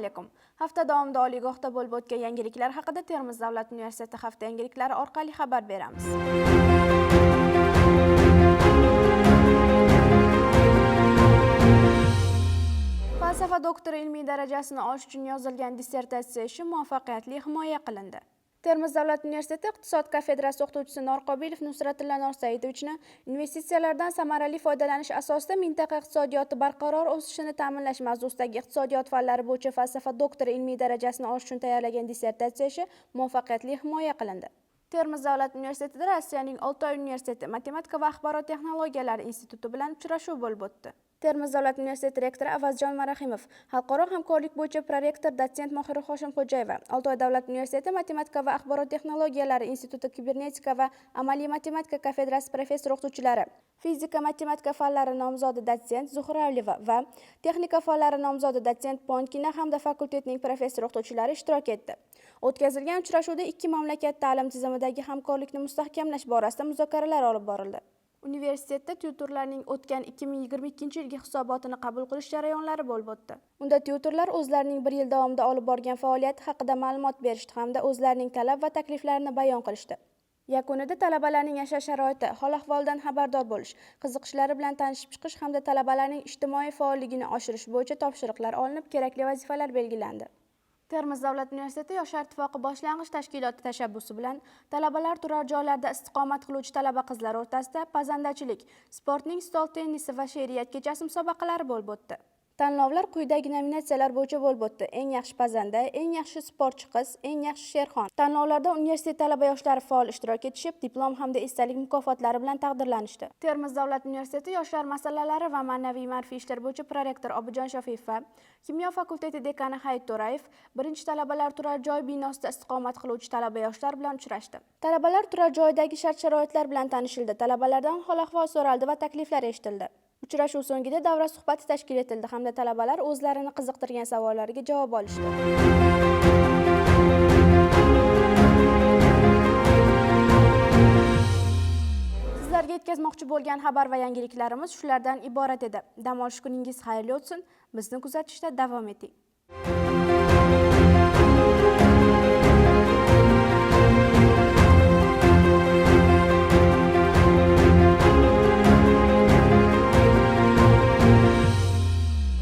alaykum. Hafta davomida oliygohda bo'lib o'tgan yangiliklar haqida termiz davlat universiteti hafta yangiliklari orqali xabar beramiz. Falsafa doktori ilmiy darajasini olish uchun yozilgan dissertatsiya ishi muvaffaqiyatli himoya qilindi. Termiz davlat universiteti iqtisod kafedrasi o'qituvchisi norqobilov nusratilla norsaidovichni investitsiyalardan samarali foydalanish asosida mintaqa iqtisodiyoti barqaror o'sishini ta'minlash mavzusidagi iqtisodiyot fanlari bo'yicha falsafa doktori ilmiy darajasini olish uchun tayyorlagan dissertatsiya ishi muvaffaqiyatli himoya qilindi. Termiz davlat universitetida rossiyaning oltoy universiteti matematika va axborot texnologiyalari instituti bilan uchrashuv bo'lib o'tdi. Termiz davlat universiteti rektori avazjon marahimov xalqaro hamkorlik bo'yicha prorektor dotsent mohira hoshimxo'jayeva oltoy davlat universiteti matematika va axborot texnologiyalari instituti kibernetika va amaliy matematika kafedrasi professor o'qituvchilari fizika matematika fanlari nomzodi dotsent zuhraliyeva va texnika fanlari nomzodi dotsent ponkina hamda fakultetning professor o'qituvchilari ishtirok etdi. O'tkazilgan uchrashuvda ikki mamlakat ta'lim tizimidagi hamkorlikni mustahkamlash borasida muzokaralar olib borildi. Universitetda tyutorlarning o'tgan 2022 yilgi hisobotini qabul qilish jarayonlari bo'lib o'tdi. Unda tyutorlar o'zlarining bir yil davomida olib borgan faoliyati haqida ma'lumot berishdi hamda o'zlarining talab va takliflarini bayon qilishdi. Yakunida talabalarning yashash sharoiti hol ahvolidan xabardor bo'lish qiziqishlari bilan tanishib chiqish hamda talabalarning ijtimoiy faolligini oshirish bo'yicha topshiriqlar olinib kerakli vazifalar belgilandi. Termiz davlat universiteti yoshlar ittifoqi boshlang'ich tashkiloti tashabbusi bilan talabalar turar joylarda istiqomat qiluvchi talaba qizlar o'rtasida pazandachilik sportning stol tennisi va she'riyat kechasi musobaqalari bo'lib o'tdi. Tanlovlar quyidagi nominatsiyalar bo'yicha bo'lib o'tdi. Eng yaxshi pazanda eng yaxshi sportchi qiz eng yaxshi sherxon. Tanlovlarda universitet talaba yoshlari faol ishtirok etishib diplom hamda esdalik mukofotlari bilan taqdirlanishdi. Termiz davlat universiteti yoshlar masalalari va ma'naviy ma'rifiy ishlar bo'yicha prorektor obijon shofiyev va kimyo fakulteti dekani hayit to'rayev birinchi talabalar turar joy binosida istiqomat qiluvchi talaba yoshlar bilan uchrashdi. Talabalar turar joyidagi shart sharoitlar bilan tanishildi. Talabalardan hol ahvol so'raldi va takliflar eshitildi. Uchrashuv so'ngida davra suhbati tashkil etildi hamda talabalar o'zlarini qiziqtirgan savollariga javob olishdi. Sizlarga yetkazmoqchi bo'lgan xabar va yangiliklarimiz shulardan iborat edi. Dam olish kuningiz xayrli o'tsin. Bizni kuzatishda davom eting.